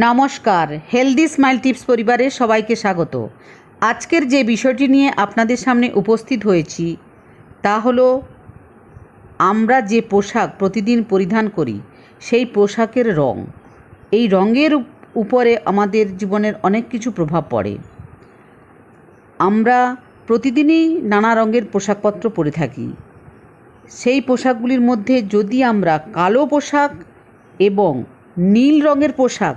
নমস্কার healthy smile tips পরিবারের সবাইকে স্বাগত। আজকের যে বিষয়টি নিয়ে আপনাদের সামনে উপস্থিত হয়েছি, তা হলো আমরা যে পোশাক প্রতিদিন পরিধান করি, সেই পোশাকের রং। এই রঙের উপরে আমাদের জীবনের অনেক কিছু প্রভাব পড়ে। আমরা প্রতিদিনই নানা রঙের পোশাকপত্র পরে থাকি। সেই পোশাকগুলির মধ্যে যদি আমরা কালো পোশাক এবং নীল রঙের পোশাক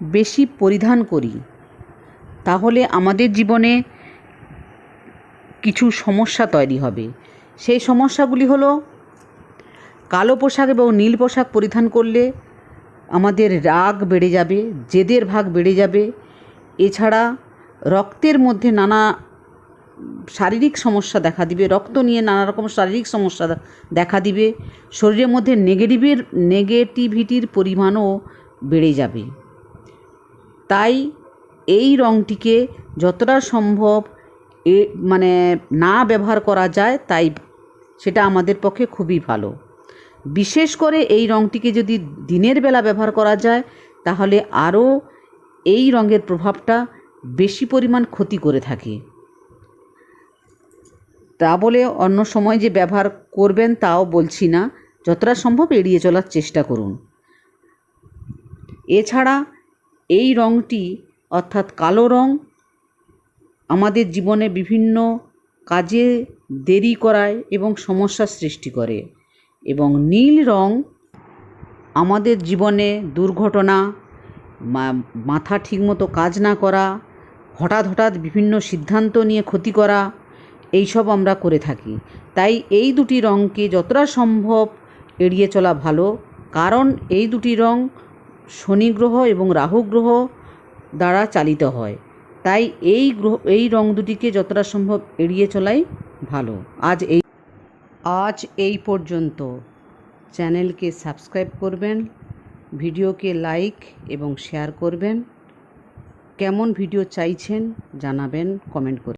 বেশি পরিধান করি, তাহলে আমাদের জীবনে কিছু সমস্যা তৈরি হবে। সেই সমস্যাগুলি হলো, কালো পোশাক এবং নীল পোশাক পরিধান করলে আমাদের রাগ বেড়ে যাবে, জেদের ভাগ বেড়ে যাবে। এছাড়া রক্তের মধ্যে নানা শারীরিক সমস্যা দেখা দিবে, রক্ত নিয়ে নানা রকম শারীরিক সমস্যা দেখা দিবে। শরীরের মধ্যে নেগেটিভের নেগেটিভিটির পরিমাণও বেড়ে যাবে। তাই এই রঙটিকে যতটা সম্ভব এ মানে না ব্যবহার করা যায় তাই সেটা আমাদের পক্ষে খুবই ভালো। বিশেষ করে এই রঙটিকে যদি দিনের বেলা ব্যবহার করা যায়, তাহলে আরও এই রঙের প্রভাবটা বেশি পরিমাণ ক্ষতি করে থাকে। তা বলে অন্য সময় যে ব্যবহার করবেন তাও বলছি না, যতটা সম্ভব এড়িয়ে চলার চেষ্টা করুন। এছাড়া এই রঙটি অর্থাৎ কালো রং আমাদের জীবনে বিভিন্ন কাজে দেরি করায় এবং সমস্যার সৃষ্টি করে। এবং নীল রং আমাদের জীবনে দুর্ঘটনা মাথা ঠিকমতো কাজ না করা, হঠাৎ হঠাৎ বিভিন্ন সিদ্ধান্ত নিয়ে ক্ষতি করা, এইসব আমরা করে থাকি। তাই এই দুটি রঙকে যতটা সম্ভব এড়িয়ে চলা ভালো। কারণ এই দুটি রং শনি গ্রহ এবং রাহু গ্রহ দ্বারা চালিত হয়। তাই এই গ্রহ, এই রং দুটিকে যতটা সম্ভব এড়িয়ে চলাই ভালো। আজ এই আজ এই পর্যন্ত। চ্যানেলকে সাবস্ক্রাইব করবেন, ভিডিওকে লাইক এবং শেয়ার করবেন। কেমন ভিডিও চাইছেন জানাবেন কমেন্ট করে।